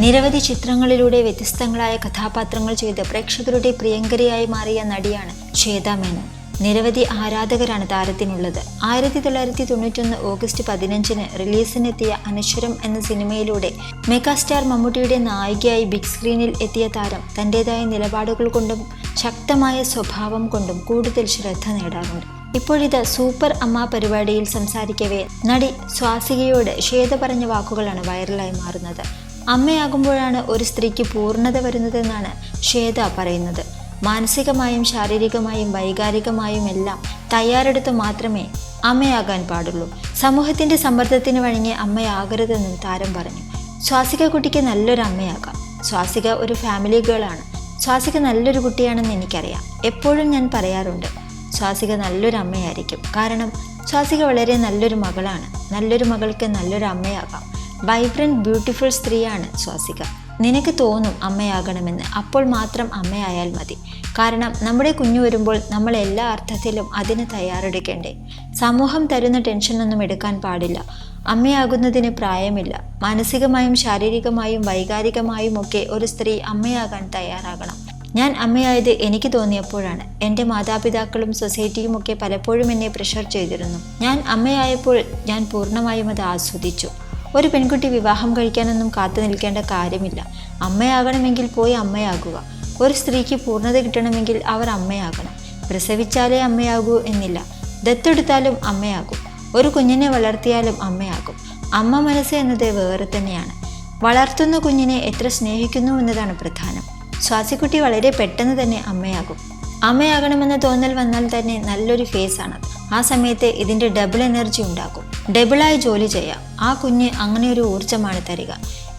നിരവധി ചിത്രങ്ങളിലൂടെ വ്യത്യസ്തങ്ങളായ കഥാപാത്രങ്ങൾ ചെയ്ത് പ്രേക്ഷകരുടെ പ്രിയങ്കരിയായി മാറിയ നടിയാണ് ശ്വേത മേനോൻ. നിരവധി ആരാധകരാണ് താരത്തിനുള്ളത്. ആയിരത്തി തൊള്ളായിരത്തി തൊണ്ണൂറ്റൊന്ന് ഓഗസ്റ്റ് പതിനഞ്ചിന് റിലീസിനെത്തിയ അനശ്വരം എന്ന സിനിമയിലൂടെ മെഗാസ്റ്റാർ മമ്മൂട്ടിയുടെ നായികയായി ബിഗ് സ്ക്രീനിൽ എത്തിയ താരം തന്റെതായ നിലപാടുകൾ കൊണ്ടും ശക്തമായ സ്വഭാവം കൊണ്ടും കൂടുതൽ ശ്രദ്ധ നേടാറുണ്ട്. ഇപ്പോഴിത് സൂപ്പർ അമ്മ പരിപാടിയിൽ സംസാരിക്കവേ നടി സ്വാസികയോട് ശ്വേത പറഞ്ഞ വാക്കുകളാണ് വൈറലായി മാറുന്നത്. അമ്മയാകുമ്പോഴാണ് ഒരു സ്ത്രീക്ക് പൂർണത വരുന്നതെന്നാണ് ശ്വേത പറയുന്നത്. മാനസികമായും ശാരീരികമായും വൈകാരികമായും എല്ലാം തയ്യാറെടുത്ത് മാത്രമേ അമ്മയാകാൻ പാടുള്ളൂ. സമൂഹത്തിന്റെ സമ്മർദ്ദത്തിന് വഴങ്ങി അമ്മയാകരുതെന്നും താരം പറഞ്ഞു. സ്വാസിക കുട്ടിക്ക് നല്ലൊരു അമ്മയാകാം. സ്വാസിക ഒരു ഫാമിലി ഗേളാണ്. സ്വാസിക നല്ലൊരു കുട്ടിയാണെന്ന് എനിക്കറിയാം. എപ്പോഴും ഞാൻ പറയാറുണ്ട് സ്വാസിക നല്ലൊരു അമ്മയായിരിക്കും. കാരണം സ്വാസിക വളരെ നല്ലൊരു മകളാണ്. നല്ലൊരു മകൾക്ക് നല്ലൊരു അമ്മയാകാം. വൈബ്രന്റ് ബ്യൂട്ടിഫുൾ സ്ത്രീയാണ് സ്വാസിക. നിനക്ക് തോന്നും അമ്മയാകണമെന്ന്. അപ്പോൾ മാത്രം അമ്മയായാൽ മതി. കാരണം നമ്മുടെ കുഞ്ഞു വരുമ്പോൾ നമ്മൾ എല്ലാ അർത്ഥത്തിലും അതിന് തയ്യാറെടുക്കേണ്ടേ. സമൂഹം തരുന്ന ടെൻഷനൊന്നും എടുക്കാൻ പാടില്ല. അമ്മയാകുന്നതിന് പ്രായമില്ല. മാനസികമായും ശാരീരികമായും വൈകാരികമായും ഒക്കെ ഒരു സ്ത്രീ അമ്മയാകാൻ തയ്യാറാകണം. ഞാൻ അമ്മയായത് എനിക്ക് തോന്നിയപ്പോഴാണ്. എന്റെ മാതാപിതാക്കളും സൊസൈറ്റിയും ഒക്കെ പലപ്പോഴും എന്നെ പ്രഷർ ചെയ്തിരുന്നു. ഞാൻ അമ്മയായപ്പോൾ ഞാൻ പൂർണമായും അത് ആസ്വദിച്ചു. ഒരു പെൺകുട്ടി വിവാഹം കഴിക്കാനൊന്നും കാത്തു നിൽക്കേണ്ട കാര്യമില്ല. അമ്മയാകണമെങ്കിൽ പോയി അമ്മയാകുക. ഒരു സ്ത്രീക്ക് പൂർണത കിട്ടണമെങ്കിൽ അവർ അമ്മയാകണം. പ്രസവിച്ചാലേ അമ്മയാകൂ എന്നില്ല. ദത്തെടുത്താലും അമ്മയാകും. ഒരു കുഞ്ഞിനെ വളർത്തിയാലും അമ്മയാകും. അമ്മ മനസ്സ് എന്നത് വേറെ തന്നെയാണ്. വളർത്തുന്ന കുഞ്ഞിനെ എത്ര സ്നേഹിക്കുന്നു എന്നതാണ് പ്രധാനം. സ്വാസിക്കുട്ടി വളരെ പെട്ടെന്ന് തന്നെ അമ്മയാകും. അമ്മയാകണമെന്ന തോന്നൽ വന്നാൽ തന്നെ നല്ലൊരു ഫേസ് ആണ്. ആ സമയത്ത് ഇതിന്റെ ഡബിൾ എനർജി ഉണ്ടാകും. ഡബിളായി ജോലി ചെയ്യാം. ആ കുഞ്ഞ് അങ്ങനെ ഒരു ഊർജമാണ് തരിക.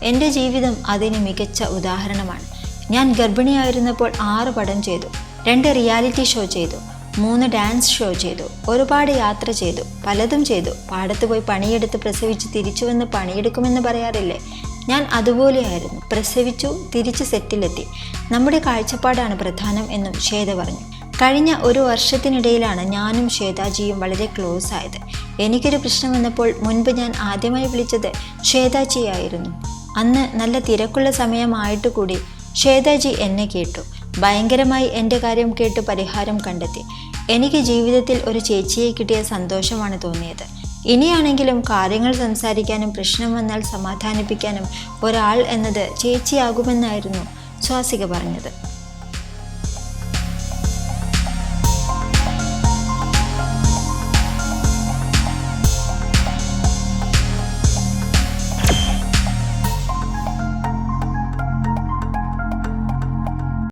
എന്റെ ജീവിതം അതിന് മികച്ച ഉദാഹരണമാണ്. ഞാൻ ഗർഭിണിയായിരുന്നപ്പോൾ ആറ് പടം ചെയ്തു. രണ്ട് റിയാലിറ്റി ഷോ ചെയ്തു. മൂന്ന് ഡാൻസ് ഷോ ചെയ്തു. ഒരുപാട് യാത്ര ചെയ്തു. പലതും ചെയ്തു. പാടത്ത് പോയി പണിയെടുത്ത് പ്രസവിച്ച് തിരിച്ചു വന്ന് പണിയെടുക്കുമെന്ന് പറയാറില്ലേ? ഞാൻ അതുപോലെയായിരുന്നു. പ്രസവിച്ചു തിരിച്ച് സെറ്റിലെത്തി. നമ്മുടെ കാഴ്ചപ്പാടാണ് പ്രധാനം എന്നും ശ്വേത പറഞ്ഞു. കഴിഞ്ഞ ഒരു വർഷത്തിനിടയിലാണ് ഞാനും ശ്വേതാജിയും വളരെ ക്ലോസ് ആയത് എനിക്കൊരു പ്രശ്നം വന്നപ്പോൾ മുൻപ് ഞാൻ ആദ്യമായി വിളിച്ചത് ശ്വേതാജിയായിരുന്നു. അന്ന് നല്ല തിരക്കുള്ള സമയമായിട്ട് കൂടി ശ്വേതാജി എന്നെ കേട്ടു. ഭയങ്കരമായി എന്റെ കാര്യം കേട്ട് പരിഹാരം കണ്ടെത്തി. എനിക്ക് ജീവിതത്തിൽ ഒരു ചേച്ചിയെ കിട്ടിയ സന്തോഷമാണ് തോന്നിയത്. ഇനിയാണെങ്കിലും കാര്യങ്ങൾ സംസാരിക്കാനും പ്രശ്നം വന്നാൽ സമാധാനിപ്പിക്കാനും ഒരാൾ എന്നത് ചേച്ചിയാകുമെന്നായിരുന്നു സ്വാസിക പറഞ്ഞത്.